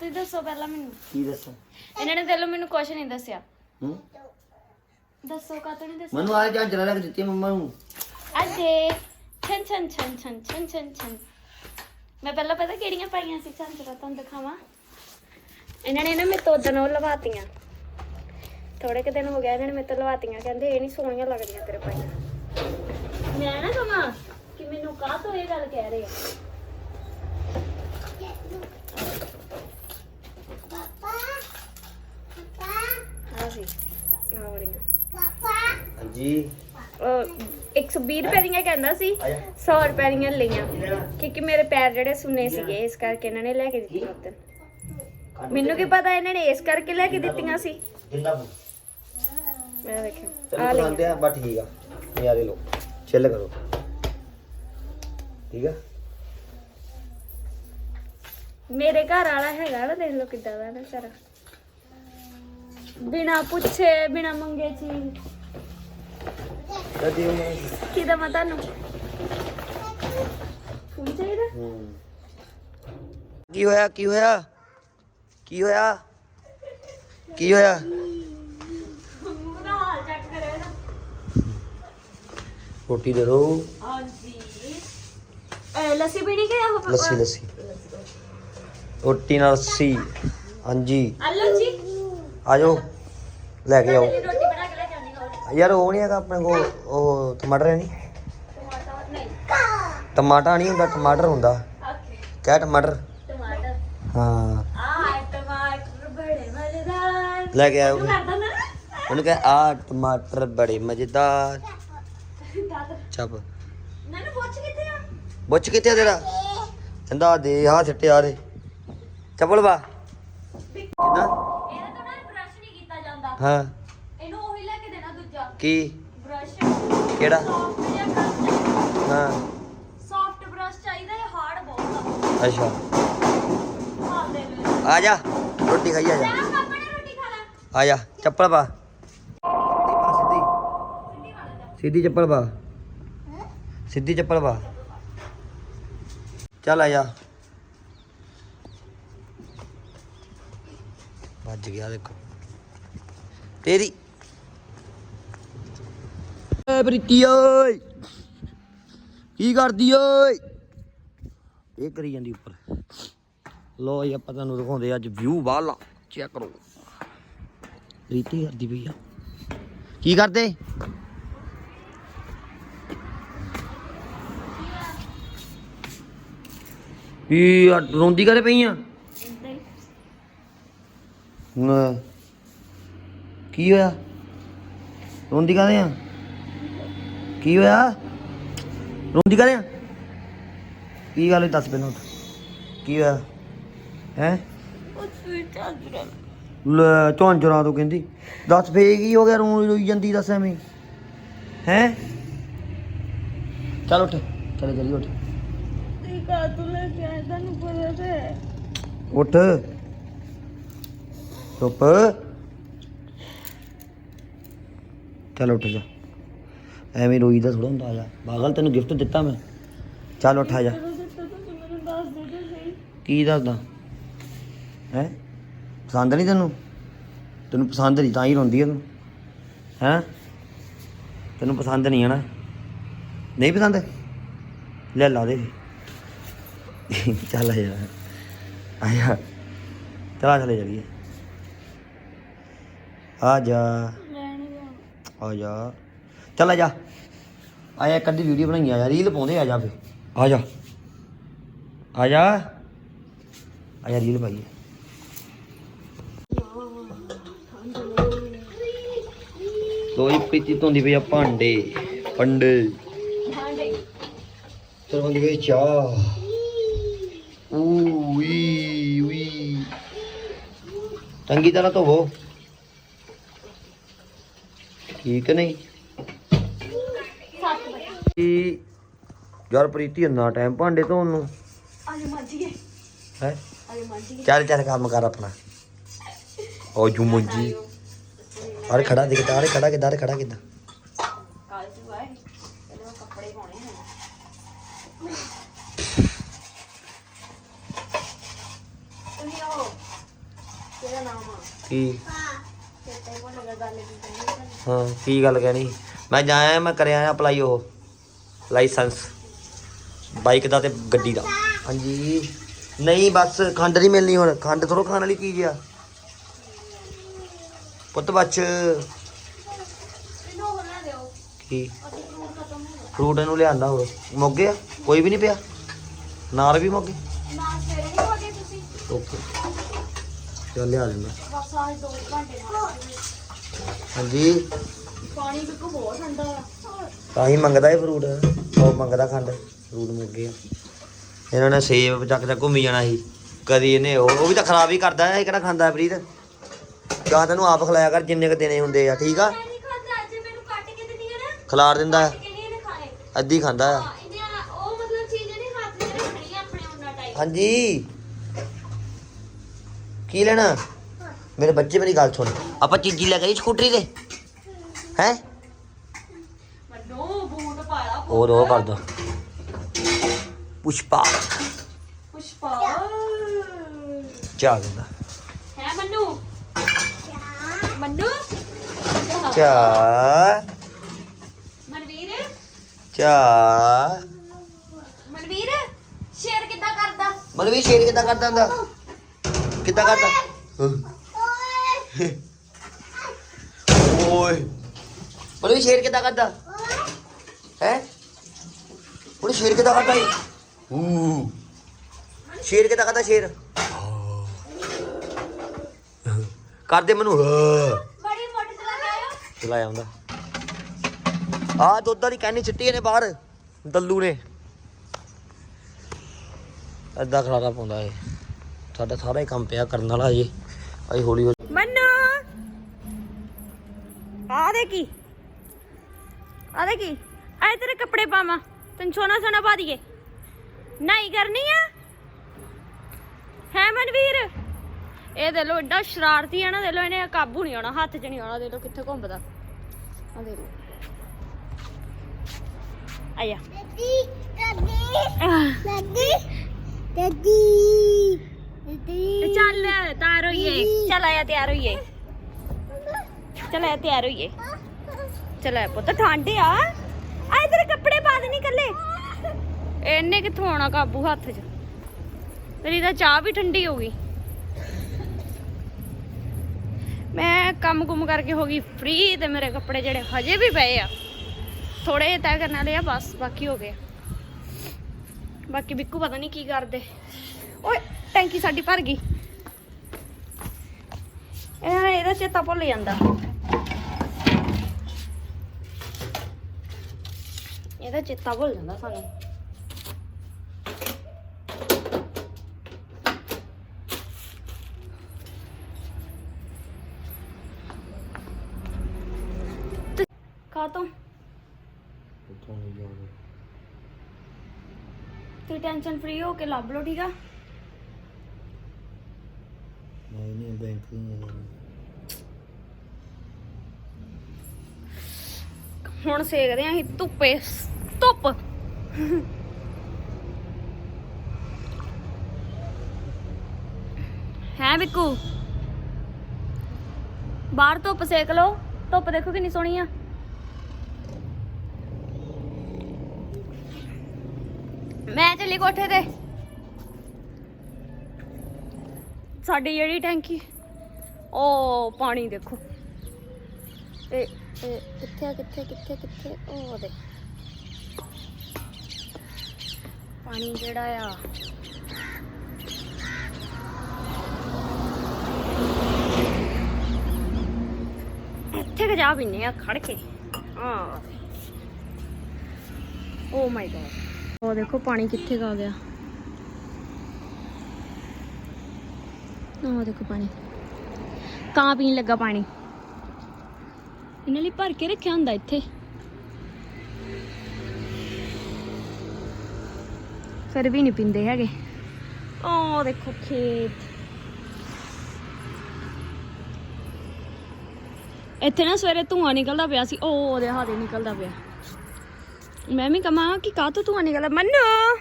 ਤੁਸੀਂ ਦੱਸੋ ਪਹਿਲਾਂ ਮੈਨੂੰ। ਕੀ ਦੱਸਾਂ? ਇਹਨਾਂ ਨੇ ਦਿਲੋਂ ਮੈਨੂੰ ਕੁਝ ਨਹੀਂ ਦੱਸਿਆ। ਹੂੰ? ਦੱਸੋ ਕਾਹਤੋਂ ਨਹੀਂ ਦੱਸਿਆ? ਮੈਨੂੰ ਆਹ ਚਾਂਚੜਾ ਲੈ ਕੇ ਦਿੱਤੀ ਮੰਮਾ ਨੂੰ। ਅਜੇ ਛਨ ਛਨ ਛਨ ਛਨ ਛਨ ਛਨ ਛਨ ਮੈਂ ਪਹਿਲਾਂ ਪਤਾ ਕਿਹੜੀਆਂ ਪਾਈਆਂ ਸੀ ਝਾਂਜਰਾਂ? ਤੁਹਾਨੂੰ ਦਿਖਾਵਾਂ। ਇਹਨਾਂ ਨੇ ਨਾ ਮੇਰੇ ਤੋਂ ਉਦੋਂ ਉਹ ਲਵਾਤੀਆਂ। ਥੋੜੇ ਕੁ ਦਿਨ ਹੋ ਗਿਆ ਇਹਨਾਂ ਨੇ ਮੇਰੇ ਤੋਂ ਲਵਾਤੀਆਂ। ਕਹਿੰਦੇ ਇਹ ਨਹੀਂ ਸੋਹਣੀਆਂ ਲੱਗਦੀਆਂ ਤੇਰੇ ਪਾਈਆਂ। ਮੈਂ ਨਾ ਕਹਾਂ ਕਿ ਮੈਨੂੰ ਕਾਹ ਤੋਂ ਇਹ ਗੱਲ ਕਹਿ ਰਹੇ ਆ? ਆ ਸੀ ਆ ਵਾਲੀਆਂ ਹਾਂਜੀ ਉਹ 120 ਰੁਪਏ ਦੀਆਂ ਕਹਿੰਦਾ ਸੀ ਆਇਆ 100 ਰੁਪਏ ਦੀਆਂ ਲਈਆਂ ਕਿਉਂਕਿ ਮੇਰੇ ਪੈਰ ਜਿਹੜੇ ਸੁੰਨੇ ਸੀਗੇ ਇਸ ਕਰਕੇ ਇਹਨਾਂ ਨੇ ਲੈ ਕੇ ਦਿੱਤੀਆਂ ਉਦੋਂ ਮੈਨੂੰ ਕੀ ਪਤਾ ਇਹਨਾਂ ਨੇ ਇਸ ਕਰਕੇ ਲੈ ਕੇ ਦਿੱਤੀਆਂ ਸੀ ਜਿੰਦਾ ਮੈਂ ਦੇਖਿਆ ਆ ਪਸੰਦ ਲਈਆਂ ਆ ਬਸ ਠੀਕ ਆ ਨਜ਼ਾਰੇ ਲੋ ਚਿੱਲ ਕਰੋ ਠੀਕ ਆ ਮੇਰੇ ਘਰ ਵਾਲਾ ਹੈਗਾ ਨਾ ਦੇਖ ਲਓ ਕਿੱਦਾਂ ਦਾ ਨਾ ਸਾਰਾ। ਬਿਨਾ ਪੁੱਛੇ ਬਿਨਾ ਮੰਗੇ ਚੀਜ਼। ਕਦੀ ਉਹਨੇ ਕਿਦਾਂ ਮੈਂ ਤੁਹਾਨੂੰ? ਫੋਨ ਚਾਹੀਦਾ? ਹੂੰ। ਕੀ ਹੋਇਆ ਕੀ ਹੋਇਆ? ਕੀ ਹੋਇਆ? ਕੀ ਹੋਇਆ? ਉਹਦਾ ਹਾਲ ਚੈੱਕ ਕਰਿਓ ਨਾ ਰੋਟੀ ਦੇ ਦੋ। ਹਾਂਜੀ। ਲੱਸੀ ਪੀਣੀ ਕਿ ਆਹ ਲੱਸੀ ਲੱਸੀ। ਰੋਟੀ ਨਾਲ ਲੱਸੀ ਹਾਂਜੀ। ਅੱਲੋ ਜੀ। ਆ ਜਾਓ ਲੈ ਕੇ ਆਓ। ਰੋਟੀ ਬਣਾ ਕੇ ਲੈ ਕੇ ਆਉਂਦੀ ਹਾਂ। ਯਾਰ ਉਹ ਨਹੀਂ ਹੈਗਾ ਆਪਣੇ ਕੋਲ ਉਹ ਟਮਾਟਰ ਨਹੀਂ? ਟਮਾਟਰ ਨਹੀਂ ਟਮਾਟਾ ਨਹੀਂ ਹੁੰਦਾ ਟਮਾਟਰ ਹੁੰਦਾ। ਓਕੇ। ਕਿਆ ਟਮਾਟਰ। ਟਮਾਟਰ। ਹਾਂ। ਆ ਟਮਾਟਰ ਬੜੇ ਮਜ਼ੇਦਾਰ। ਲੈ ਕੇ ਆਓ ਉਹਨੂੰ ਕਹੇ ਆ ਟਮਾਟਰ ਬੜੇ ਮਜ਼ੇਦਾਰ। ਚੱਪ। ਨਨੂ ਪੁੱਛ ਕਿੱਥੇ ਆ? ਬੁੱਚ ਕਿੱਥੇ ਆ ਤੇਰਾ? ਕਹਿੰਦਾ ਦੇ ਆ ਸਿੱਟੇ ਆ ਦੇ। ਚੱਪਲ ਬਾ ਕਿਦਾਂ? ਇਹਦਾ ਤਾਂ ਨਾ ਬ੍ਰਸ਼ ਨਹੀਂ ਕੀਤਾ ਜਾਂਦਾ। ਹਾਂ। ਇਹਨੂੰ ਉਹੀ ਲੈ ਕੇ ਦੇਣਾ ਦੂਜਾ। ਕੀ? ਬ੍ਰਸ਼ ਕਿਹੜਾ? ਹਾਂ। ਸੌਫਟ ਬ੍ਰਸ਼ ਚਾਹੀਦਾ ਇਹ ਹਾਰਡ ਬਹੁਤ ਅੱਛਾ। ਆ ਹਾਲ ਦੇ ਲੈ। ਆ ਜਾ। ਰੋਟੀ ਖਾਈ ਆ ਜਾ। ਆ ਜਾ। ਚੱਪਲ ਪਾ। ਸਿੱਧੀ ਚੱਪਲ ਪਾ। ਸਿੱਧੀ ਚੱਪਲ ਪਾ। ਚੱਲ ਆ ਜਾ। ਵੱਜ ਗਿਆ ਦੇਖੋ। ਤੇਰੀ। ਏ ਪ੍ਰੀਤੀ ਓਏ। ਕੀ ਕਰਦੀ ਓਏ? ਇਹ ਕਰੀ ਜਾਂਦੀ ਉੱਪਰ। ਲੋ ਜੀ, ਆਪਾਂ ਤੁਹਾਨੂੰ ਦਿਖਾਉਂਦੇ ਅੱਜ ਵਿਊ ਬਾਹਲਾ ਚੈੱਕ ਕਰੋ। ਪ੍ਰੀਤੀ ਕਰਦੀ ਪਈ ਆ। ਕੀ ਕਰਦੇ? ਕੀ ਰੋਂਦੀ ਕਰੇ ਪਈ ਆ? ਨਾ। ਕੀ ਹੋਇਆ? ਰੋਂਦੀ ਕਾਹਦੇ ਆ? ਕੀ ਹੋਇਆ? ਰੋਂਦੀ ਕਾਹਦੇ ਆ? ਕੀ ਗੱਲ ਹੋਈ ਦੱਸ ਉੱਠ। ਕੀ ਹੋਇਆ? ਹੈ? ਲੈ ਝਾਂਜਰਾਂ ਤੋਂ ਕਹਿੰਦੀ। ਦੱਸ ਫੇ ਕੀ ਹੋ ਗਿਆ? ਰੋਈ ਰੋਈ ਜਾਂਦੀ ਦੱਸ ਐਵੇਂ। ਹੈ? ਚੱਲ ਉੱਠ। ਚੱਲ ਜਲਦੀ ਉੱਠ। ਤੇ ਕਾ ਤੂੰ ਲੈ ਕੇ ਆਇਆ ਤੁਹਾਨੂੰ ਪਤਾ ਤੇ ਉੱਠ। ਚੁੱਪ ਚੱਲ ਉੱਠ ਜਾ। ਐਵੇਂ ਰੋਈ ਦਾ ਥੋੜਾ ਹੁੰਦਾ ਆ ਜਾ। ਪਾਗਲ ਤੈਨੂੰ ਗਿਫਟ ਦਿੱਤਾ ਮੈਂ। ਚੱਲ ਉੱਠ ਆ ਜਾ। ਕੀ ਦੱਸਦਾ? ਹੈ? ਪਸੰਦ ਨਹੀਂ ਤੈਨੂੰ? ਤੈਨੂੰ ਪਸੰਦ ਨਹੀਂ ਤਾਂ ਹੀ ਰੋਂਦੀ ਆ ਤੂੰ। ਹੈ? ਤੈਨੂੰ ਪਸੰਦ ਨਹੀਂ ਹੈ ਨਾ ਨਹੀਂ ਪਸੰਦ? ਲੈ ਲਾ ਦੇ। ਚੱਲ ਆ ਜਾ। ਆ ਜਾ। ਚਲਾ ਚਲੇ ਜਾਈਏ। ਆ ਜਾ। ਆ ਜਾ। ਚੱਲ ਆ ਜਾ। ਆ ਇੱਕ ਅੱਧੀ ਵੀਡੀਓ ਬਣਾਈ ਆ ਜਾ ਰੀਲ ਪਾਉਂਦੇ ਆ ਜਾ ਫੇ ਆ ਜਾ। ਆ ਜਾ। ਆ ਜਾ ਰੀਲ ਪਾਈਏ। ਲੋਈ ਪ੍ਰੀਤੀ ਧੋਂਦੀ ਪਈ ਆ ਭਾਂਡੇ। ਪੰਡੇ ਭਾਂਡੇ ਧੋਂਦੀ ਪਈ ਚਾਹ। ਊਈ ਉਈ ਚੰਗੀ ਤਰ੍ਹਾਂ ਧੋਵੋ। ਠੀਕ ਨਹੀਂ? ਕੀ? ਯਾਰ ਪ੍ਰੀਤੀ ਇੰਨਾ ਟਾਈਮ ਭਾਂਡੇ ਧੋਣ ਨੂੰ। ਮੱਜੀਏ ਹੈ? ਮੱਜੀਏ ਚੱਲ ਚੱਲ ਕੰਮ ਕਰ ਆਪਣਾ। ਉਹ ਜੂ ਮੁੰਜੀ। ਅਰੇ ਖੜਾ ਦਿਖ ਤਾਰੇ ਖੜਾ ਕਿੱਦਾਂ? ਅਰੇ ਖੜਾ ਕਿੱਦਾਂ? ਕੱਲ ਕੱਪੜੇ ਪਾਉਣੇ ਹਨ ਕੀ ਚੇਤੇ ਕੋ ਨਗਰ ਗੱਲ ਕੀ ਕਰਨੀ ਹਾਂ ਕੀ ਗੱਲ ਕਹਿਣੀ? ਮੈਂ ਜਾਇਆ ਮੈਂ ਕਰਿਆ ਅਪਲਾਈ ਉਹ ਲਾਇਸੈਂਸ ਬਾਈਕ ਦਾ ਤੇ ਗੱਡੀ ਦਾ। ਹਾਂਜੀ। ਨਹੀਂ ਬਸ ਖੰਡ ਨਹੀਂ ਮਿਲਣੀ ਹੁਣ ਖੰਡ ਥੋੜੋ ਖਾਣ ਵਾਲੀ ਚੀਜ਼ ਆ। ਪੁੱਤ ਬੱਚ ਇਹਨੂੰ ਹੋਰ ਨਾ ਦਿਓ ਕੀ? ਫਰੂਟ ਇਹਨੂੰ ਲਿਆਂਦਾ ਹੋਰ। ਮੁੱਕ ਗਿਆ ਕੋਈ ਵੀ ਨਹੀਂ ਪਿਆ? ਨਾਰ ਵੀ ਮੁੱਕ ਗਏ ਨਾ ਸਵੇਰੇ ਨਹੀਂ ਹੋਗੇ ਤੁਸੀਂ? ਓਕੇ। ਚੱਲ ਲਿਆ ਦਿੰਦਾ। ਬਸ ਆਹ ਦੋ ਘੰਟੇ ਨਾਲ। ਹਾਂਜੀ। ਪਾਣੀ ਬਿਲਕੁਲ ਬਹੁਤ ਠੰਡਾ ਆ। ਤਾਂ ਹੀ ਮੰਗਦਾ ਇਹ ਫਰੂਟ ਉਹ ਮੰਗਦਾ ਖੰਡ ਫਰੂਟ ਮੁੱਕ ਗਿਆ ਇਹਨਾਂ ਨੇ ਸੇਬ ਚੱਕ ਚੱਕ ਘੁੰਮੀ ਜਾਣਾ ਸੀ। ਕਦੀ ਇਹਨੇ ਉਹ ਉਹ ਵੀ ਤਾਂ ਖਰਾਬ ਹੀ ਕਰਦਾ ਇਹ ਕਿਹੜਾ ਖਾਂਦਾ ਪ੍ਰੀਤ? ਜਾਂ ਤੈਨੂੰ ਆਪ ਖਿਲਾਇਆ ਕਰ ਜਿੰਨੇ ਕ ਦੇਣੇ ਹੁੰਦੇ ਆ ਠੀਕ ਆ? ਖਿਲਾਰ ਦਿੰਦਾ ਆ, ਅੱਧੀ ਖਾਂਦਾ ਆ ਹਾਂਜੀ। ਕੀ ਲੈਣਾ? ਮੇਰੇ ਬੱਚੇ ਮੇਰੀ ਗੱਲ ਸੁਣ। ਆਪਾਂ ਚੀਜ਼ੀ ਲੈ ਗਈ ਸਕੂਟਰੀ ਤੇ? ਹੈ? ਮੰਨੋ ਬੂਟ ਪਾਇਆ ਹੋਰ ਉਹ ਕਰ ਦੋ। ਪੁਸ਼ਪਾ। ਪੁਸ਼ਪਾ। ਚਾ ਦਿੰਦਾ। ਹੈ ਮੰਨੂ? ਮੰਨੂ? ਚਾ ਮਨਵੀਰ? ਚਾ ਮਨਵੀਰ ਸ਼ੇਰ ਕਿੱਦਾਂ ਕਰਦਾ? ਮਨਵੀਰ ਸ਼ੇਰ ਕਿੱਦਾਂ ਕਰਦਾ ਹੁੰਦਾ? ਕਿੱਦਾਂ ਕਰਦਾ? ਓਏ। ਮਨਵੀਰ ਸ਼ੇਰ ਕਿੱਦਾਂ ਕਰਦਾ? ਹੈ? ਉਹ ਸ਼ੇਰ ਕਿੱਦਾਂ ਕਰਦਾ ਈ ਊ ਸ਼ੇਰ ਕਿੱਦਾਂ ਕਰਦਾ ਸ਼ੇਰ? ਕਰਦੇ ਮੈਨੂੰ। ਹਾਂ। ਬੜੀ ਮੋਟੀ ਚਲਾ ਕੇ ਆਇਓ ਚਲਾਇਆ ਹੁੰਦਾ। ਆ ਦੁੱਧ ਵਾਲੀ ਕੈਨੀ ਛਿੱਟੀ ਇਹਨੇ ਬਾਹਰ ਦੱਲੂ ਨੇ। ਏਦਾਂ ਖਲਾਰਾ ਪਾਉਂਦਾ ਏ ਸਾਡਾ ਸਾਰਾ ਹੀ ਕੰਮ ਪਿਆ ਕਰਨ ਵਾਲਾ ਜੀ ਅਸੀਂ ਹੌਲੀ ਕੀ? ਆ ਦੇ ਕੀ? ਆਏ ਤੇਰੇ ਕੱਪੜੇ ਪਾਵਾਂ। ਤੈਨੂੰ ਸੋਨਾ ਸੋਨਾ ਪਾ ਦਈਏ। ਨਹੀਂ ਕਰਨੀ ਆ? ਹੈ ਮਨਵੀਰ? ਇਹ ਦੇ ਲੋ ਏਡਾ ਸ਼ਰਾਰਤੀ ਆ ਨਾ ਦੇ ਲੋ ਇਹਨੇ ਕਾਬੂ ਨਹੀਂ ਆਉਣਾ ਹੱਥ 'ਚ ਨਹੀਂ ਆਉਣਾ ਦੇ ਲੋ ਕਿੱਥੇ ਘੁੰਮਦਾ। ਆ ਦੇ ਲੋ ਆਇਆ। ਦਾਦੀ ਦਾਦੀ ਦਾਦੀ। ਚੱਲ ਤਿਆਰ ਹੋਈਏ। ਚੱਲ ਆਇਆ ਤਿਆਰ ਹੋਈਏ। ਚਲ ਆਇਆ ਤਿਆਰ ਹੋਈਏ। ਚੱਲ ਆਇਆ ਪੁੱਤ, ਠੰਡ ਆ। ਆਏ ਤੇਰੇ ਕੱਪੜੇ ਪਾ ਦੇ ਨਹੀਂ ਕੱਲੇ ਇਹਨੇ ਕਿੱਥੋਂ ਆਉਣਾ ਕਾਬੂ ਹੱਥ 'ਚ? ਤੇਰੀ ਤਾਂ ਚਾਹ ਵੀ ਠੰਡੀ ਹੋ ਗਈ। ਮੈਂ ਕੰਮ ਕੁਮ ਕਰਕੇ ਹੋ ਗਈ ਫ੍ਰੀ ਤੇ ਮੇਰੇ ਕੱਪੜੇ ਜਿਹੜੇ ਹਜੇ ਵੀ ਪਏ ਆ। ਥੋੜੇ ਤੈਅ ਕਰਨ ਵਾਲੇ ਆ, ਬਸ ਬਾਕੀ ਹੋ ਗਏ ਬਾਕੀ ਬਿੱਕੂ ਪਤਾ ਨਹੀਂ ਕੀ ਕਰਦੇ। ਓਏ, ਟੈਂਕੀ ਸਾਡੀ ਭਰ ਗਈ। ਇਹ ਇਹਦਾ ਚੇਤਾ ਭੁੱਲ ਜਾਂਦਾ। ਇਹਦਾ ਚੇਤਾ ਭੁੱਲ ਜਾਂਦਾ ਸਾਨੂੰ ਕਾ ਤੋਂ ਤੇ ਟੈਨਸ਼ਨ ਫ੍ਰੀ ਹੋ ਕੇ ਲੱਭ ਲਓ ਠੀਕ ਆ? ਨਹੀਂ ਨਹੀਂ ਬੈਂਕ ਨਹੀਂ ਹੁਣ ਸੇਕਦੇ ਆਂ ਅਸੀਂ ਧੁੱਪੇ। стоп! है बिकू बार धुप सेक लो। धुप तो देखो कि सोनी मैं चली कोठे ते। साड़ी जड़ी टैंकी ओ पानी देखो। ए, ए, कितने कितने कितने कितने ओ देख। ਪਾਣੀ ਜਿਹੜਾ ਆ। ਇੱਥੇ ਕਿ ਜਾ ਪੀਨੇ ਆ, ਖੜ ਕੇ। ਹਾਂ। ਓ ਮਾਈ ਗॉड ਉਹ ਦੇਖੋ, ਪਾਣੀ ਕਿੱਥੇ ਆ ਗਿਆ। ਉਹ ਦੇਖੋ ਪਾਣੀ। ਕਾਂ ਪੀਣ ਲੱਗਾ ਪਾਣੀ। ਇਹਨਾਂ ਲਈ ਭਰ ਕੇ ਰੱਖਿਆ ਹੁੰਦਾ ਇੱਥੇ। ਫਿਰ ਵੀ ਨਹੀਂ ਪੀਂਦੇ ਹੈਗੇ। ਉਹ ਦੇਖੋ ਖੇਤ। ਇੱਥੇ ਨਾ ਸਵੇਰੇ ਧੂਆਂ ਨਿਕਲਦਾ ਪਿਆ ਸੀ, ਉਹ ਉਹਦੇ ਹੱਥ ਨਿਕਲਦਾ ਪਿਆ। ਮੈਂ ਵੀ ਕਮਾਂ ਕਿ ਕਾਹ ਤੋਂ ਧੂਆਂ ਨਿਕਲਦਾ? ਮੰਨੂ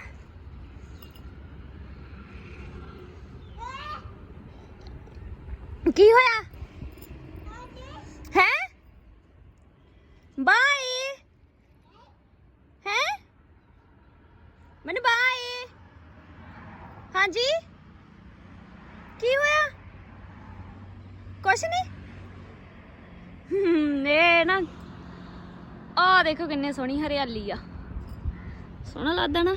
ਕੀ ਹੋਇਆ ਹੈ ਬਾਏ ਹੈ ਮੈਨੂੰ ਬਾਏ ਹਾਂਜੀ ਕੀ ਹੋਇਆ ਕੁਛ ਨਹੀਂ ਹਮ, ਇਹ ਨਾ ਆ ਦੇਖੋ ਕਿੰਨੇ ਸੋਹਣੀ ਹਰਿਆਲੀ ਆ। ਸੋਹਣਾ ਲੱਗਦਾ ਨਾ।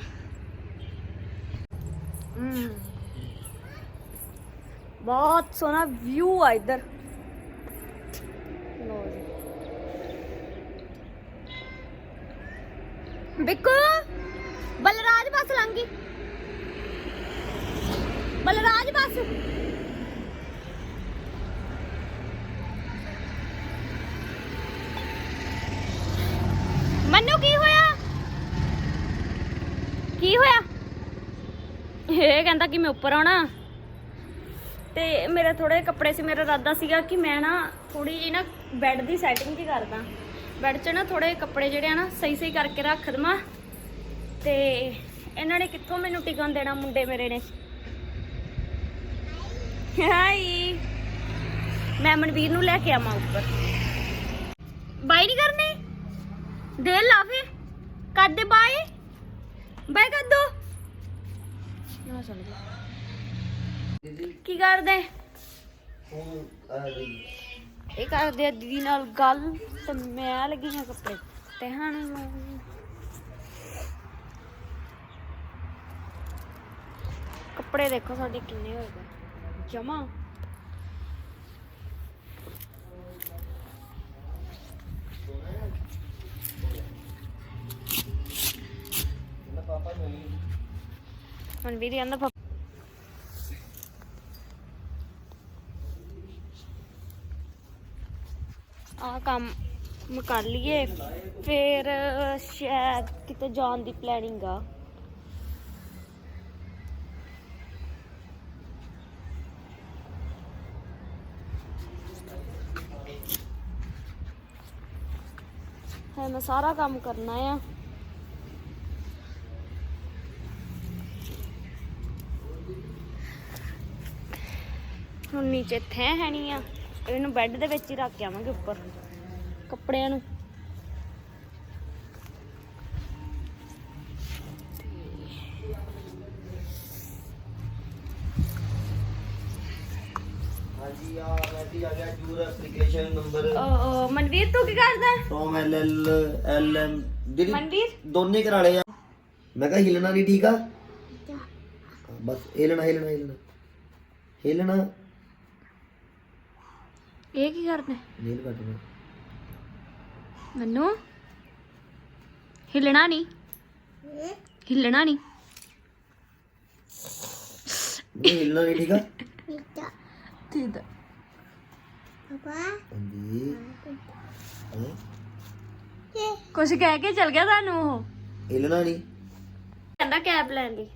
ਬਹੁਤ ਸੋਹਣਾ ਵਿਊ ਆ ਇੱਧਰ। ਲਓ ਬਿੱਕੂ, ਬਲਰਾਜ ਬੱਸ ਲੰਗੀ ਬਲਰਾਜ ਬੱਸ ਮੰਨੂ ਕੀ ਹੋਇਆ ਕੀ ਹੋਇਆ ਇਹ ਕਹਿੰਦਾ ਕਿ ਮੈਂ ਉੱਪਰ ਆਉਣਾ। ਤੇ ਮੇਰੇ ਥੋੜੇ ਕੱਪੜੇ ਸੀ, ਮੇਰਾ ਇਰਾਦਾ ਸੀਗਾ ਕਿ ਮੈਂ ਨਾ ਥੋੜੀ ਜੀ ਨਾ ਬੈੱਡ ਦੀ ਸੈਟਿੰਗ ਜੀ ਕਰਦਾ। ਬੈੱਡ 'ਚ ਨਾ ਥੋੜੇ ਕੱਪੜੇ ਜਿਹੜੇ ਆ ਨਾ ਸਹੀ ਸਹੀ ਕਰਕੇ ਰੱਖ ਦਵਾਂ। ਤੇ ਇਹਨਾਂ ਨੇ ਕਿੱਥੋਂ ਮੈਨੂੰ ਟਿਕਣ ਦੇਣਾ ਮੁੰਡੇ ਮੇਰੇ ਨੇ? ਹਾਈ ਮੈਂ ਮਨਵੀਰ ਨੂੰ ਲੈ ਕੇ ਆਵਾਂ ਉੱਪਰ। ਬਾਈ ਨਹੀਂ ਕਰਨੀ? ਦੇ ਲਾ ਫੇ। ਕਰ ਦੇ ਬਾਈ ਬਾਈ ਕਰ ਦੋ ਨਾ ਸੁਣ ਕੀ ਕਰਦੇ? ਇਹ ਕਰਦੇ ਆ ਦੀਦੀ ਨਾਲ ਗੱਲ, ਤੇ ਮੈਂ ਲੱਗੀ ਹਾਂ ਕੱਪੜੇ ਤੇ ਹਣ ਕੱਪੜੇ ਦੇਖੋ ਸਾਡੇ ਕਿੰਨੇ ਹੋਏ ਗਏ ਜਮਾ। ਮਨਵੀਰ ਕਹਿੰਦਾ ਪਾਪਾ ਆ ਕੰਮ ਮ ਲਈਏ। ਫਿਰ ਸ਼ਾਇਦ ਕਿਤੇ ਜਾਣ ਦੀ ਪਲੈਨਿੰਗ ਆ। ਹੈ ਮੈਂ ਸਾਰਾ ਕੰਮ ਕਰਨਾ ਆ। ਨੀਚੇ ਥੈ ਹੈ ਨਹੀਂ ਆ। ਇਹਨੂੰ ਬੈੱਡ ਦੇ ਵਿੱਚ ਹੀ ਰੱਖ ਕੇ ਆਵਾਂਗੇ ਉੱਪਰ। ਕੱਪੜਿਆਂ ਨੂੰ। ਹਾਂਜੀ ਆ ਮੈਸੇਜ ਆ ਗਿਆ your application number uh, Manveer ਤੂੰ ਕੀ ਕਰਦਾ? From L L L M Manveer? ਦੋਨੇ ਕਰਾ ਲਏ ਆ। ਮੈਂ ਕਿਹਾ ਹਿਲਣਾ ਨਹੀਂ ਠੀਕ ਆ? ਬਸ ਹਿਲਣਾ ਹਿਲਣਾ ਹਿਲਣਾ। ਹਿਲਣਾ ਇਹ ਕੀ ਕਰਦਾ? ਨੀਲ ਕੱਟਣਾ ਮੈਨੂੰ? ਹਿੱਲਣਾ ਨਹੀਂ। ਹਿੱਲਣਾ ਨਹੀਂ। ਨਹੀਂ ਹਿਲਣਾ ਨਹੀਂ ਠੀਕ ਆ. ਠੀਕ Apa? ਹਾਂਜੀ। ਹੈਂ? ਕੁਛ ਕਹਿ ਕੇ ਚਲ ਗਿਆ ਤੁਹਾਨੂੰ ਉਹ? ਹਿਲਣਾ ਨਹੀਂ। ਕਹਿੰਦਾ ਕੈਬ ਲੈਣ ਦੀ।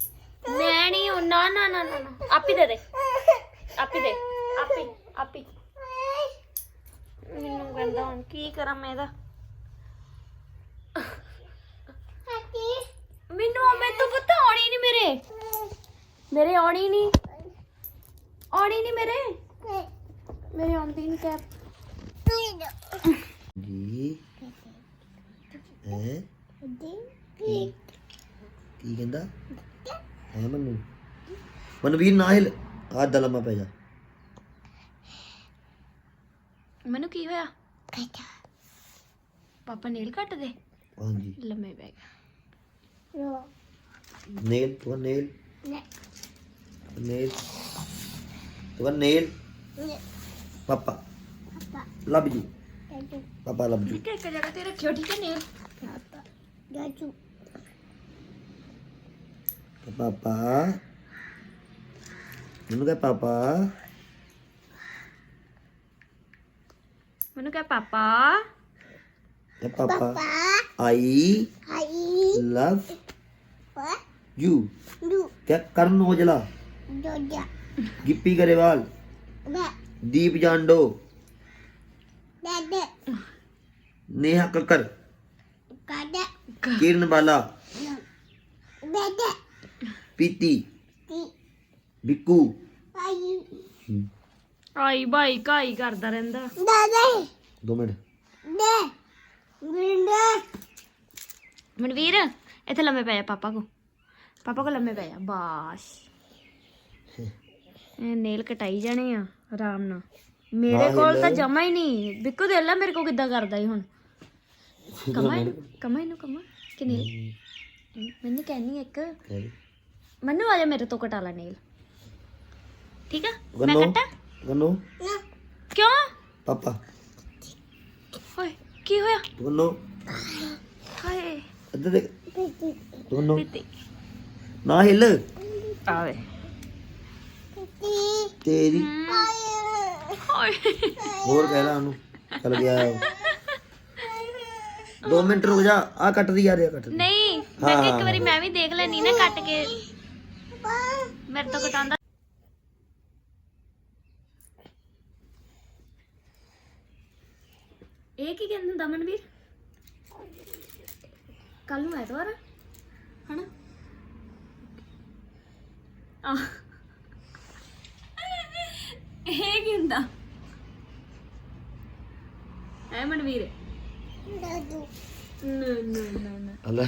ਮੈਂ ਨਹੀਂ ਉਹ ਨਾ ਨਾ ਨਾ ਨਾ। ਆਪ ਹੀ ਦੇ ਦੇ। ਆਪ ਹੀ ਦੇ। ਆਪ ਆਪ। ਮੈਨੂੰ ਕਹਿੰਦਾ ਹੁਣ ਕੀ ਕਰਾਂ ਮੈਂ ਇਹਦਾ. ਮੈਨੂੰ ਮੈਂ ਤੋਂ ਪਤਾ ਆਉਣੀ ਨਹੀਂ ਮੇਰੇ। ਮੇਰੇ ਆਉਣੀ ਨਹੀਂ ਆਉਣੀ ਨਹੀਂ ਮੇਰੇ। ਮੇਰੇ ਆਉਂਦੀ ਨਹੀਂ ਕੈਪ ਜੀ ਹੈ ਕੀ ਕਹਿੰਦਾ? ਹੈ ਮਨੂੰ? ਮਨਵੀਰ ਨਾ ਹਿਲ ਆ ਦਲਮਾ ਪੈ ਜਾ। ਮੈਨੂੰ ਕੀ ਹੋਇਆ? ਪਾਪਾ ਨੇਲ ਕੱਟ ਦੇ ਹਾਂਜੀ। ਲੰਮੇ ਪੈ ਗਿਆ ਨੇਲ ਤੂੰ ਨੇਲ। ਨੇਲ। ਤੂੰ ਨੇਲ। ਪਾਪਾ। ਲਵ ਯੂ ਪਾਪਾ ਲਵ ਯੂ ਠੀਕ ਹੈ ਇੱਕ ਜਗ੍ਹਾ ਤੇ ਰੱਖਿਓ ਠੀਕ ਹੈ ਨੇਲ? ਪਾਪਾ। ਮੈਨੂੰ ਕਹ ਪਾਪਾ। ਮੈਨੂੰ ਕਹ ਪਾਪਾ। ਕਹ ਪਾਪਾ ਆਈ ਲਵ ਯੂ। ਕਹ ਕਰਨ ਔਜਲਾ ਗਿੱਪੀ ਗਰੇਵਾਲ। ਦੀਪ ਜਾਂਡੋ। ਨੇਹਾ ਕੱਕਰ ਕਿਰਨ ਬਾਲਾ। ਪੀਤੀ। ਬਿੱਕੂ। ਆਈ ਬਾਈ ਕਾਈ ਕਰਦਾ ਰਹਿੰਦਾ। ਦੋ ਮਿੰਟ। ਮਨਵੀਰ ਇੱਥੇ ਲੰਮੇ ਪੈ ਜਾ ਪਾਪਾ ਕੋ। ਪਾਪਾ ਕੋ ਲੰਮੇ ਪੈ ਜਾ ਬਾਸ। ਇਹ ਨੇਲ ਕਟਾਈ ਜਾਣੇ ਆ ਆਰਾਮ ਨਾਲ। ਮੇਰੇ ਕੋਲ ਤਾਂ ਜਮਾ ਹੀ ਨਹੀਂ। ਬਿੱਕੂ ਦੇ ਲੈ ਮੇਰੇ ਕੋ ਕਿੱਦਾਂ ਕਰਦਾ ਹੀ ਹੁਣ। ਕਮਾ ਇਹਨੂੰ ਕਮਾ ਇਹਨੂੰ ਕਮਾ। ਕਿ ਨੇਲ? ਮੈਨੂੰ ਕਹਿਨੀ ਇੱਕ। ਮੈਨੂੰ ਆ ਜਾ ਮੇਰੇ ਤੋਂ ਕਟਾ ਲੈ ਨੇਲ। ਠੀਕ ਆ? ਮੈਂ ਕੱਟਾਂ? ਗੰਨੋ ਕਿਉਂ? ਪਾਪਾ। ਹੋਏ ਕੀ ਹੋਇਆ? ਗੰਨੋ ਹਾਏ। ਇੱਧਰ ਦੇਖ। ਗੰਨੋ ਨਾ ਹਿੱਲ। ਆਵੇ। ਤੇਰੀ। ਹਾਏ। ਹੋਰ ਕਹਿ ਲਾ ਉਹਨੂੰ। ਚਲ ਗਿਆ ਉਹ। ਦੋ ਮਿੰਟ ਰੁਕ ਜਾ। ਆ ਕੱਟਦੀ ਆ ਰਿਹਾ ਕੱਟ ਨਹੀਂ ਮੈਂ ਕਿਹਾ ਇੱਕ ਵਾਰੀ ਮੈਂ ਵੀ ਦੇਖ ਲੈਣੀ ਨਾ ਕੱਟ ਕੇ। ਮੇਰੇ ਤੋਂ ਕਟਾਉਂਦਾ ਇਹ ਕੀ ਕਹਿੰਦਾ ਹੁੰਦਾ ਮਨਵੀਰ ਕੱਲ ਨੂੰ ਐਤਵਾਰ ਆ ਹਨਾ? ਆ। ਇਹ ਕੀ ਹੁੰਦਾ? ਹੈ ਮਨਵੀਰ। ਨਾ ਨਾ ਨਾ ਨਾ। ਅੱਲਾ